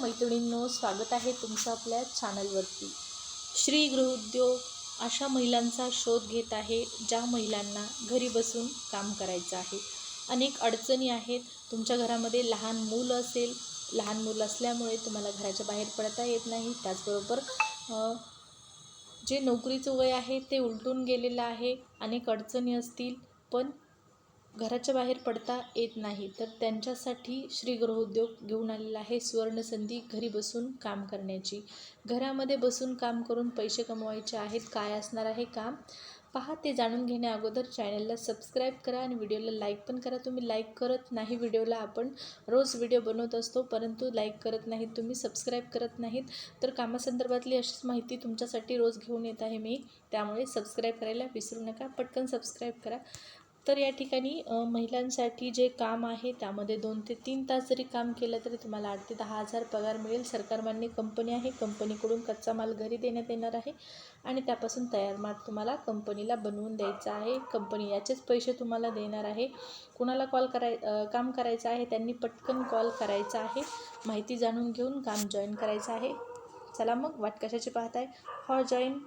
मैत्रिणींनो स्वागत आहे तुमचं आपल्या चॅनलवरती श्री गृहउद्योग अशा महिलांचा शोध घेत आहे ज्या महिलांना घरी बसून काम करायचं आहे. अनेक अडचणी आहेत. तुमच्या घरामध्ये लहान मूल असेल लहान मूल असल्यामुळे तुम्हाला घराच्या बाहेर पडता येत नाही. त्याचबरोबर जे नोकरीचं वय आहे ते उलटून गेलेलं आहे. अनेक अडचणी असतील पण घराच्या बाहेर पडता येत नाही तर त्यांच्यासाठी श्री गृहोद्योग घेऊन आलेला आहे सुवर्णसंधी घरी बसून काम करण्याची. घरामध्ये बसून काम करून पैसे कमवायचे आहेत काय असणार आहे काम? पहा ते जाणून घेण्या अगोदर चॅनलला सबस्क्राईब करा आणि व्हिडिओला लाईक पण करा. तुम्ही लाईक करत नाही व्हिडिओला आपण रोज व्हिडिओ बनवत असतो परंतु लाईक करत नाहीत तुम्ही सबस्क्राईब करत नाहीत तर कामासंदर्भातली अशीच माहिती तुमच्यासाठी रोज घेऊन येत आहे मी. त्यामुळे सबस्क्राईब करायला विसरू नका पटकन सबस्क्राईब करा. तर या ठिकाणी महिलांसाठी जे काम आहे त्यामध्ये दोन ते तीन तास जरी काम केलं तरी तुम्हाला आठ ते दहा हजार पगार मिळेल. सरकारमान्य कंपनी आहे. कंपनीकडून कच्चा माल घरी देण्यात येणार आहे आणि त्यापासून तयार माल तुम्हाला कंपनीला बनवून द्यायचा आहे. कंपनी याचेच पैसे तुम्हाला देणार आहे. कुणाला कॉल कराय काम करायचं आहे त्यांनी पटकन कॉल करायचा आहे. माहिती जाणून घेऊन काम जॉईन करायचं आहे. चला मग वाट कशाची पाहताय. हॉ जॉईन.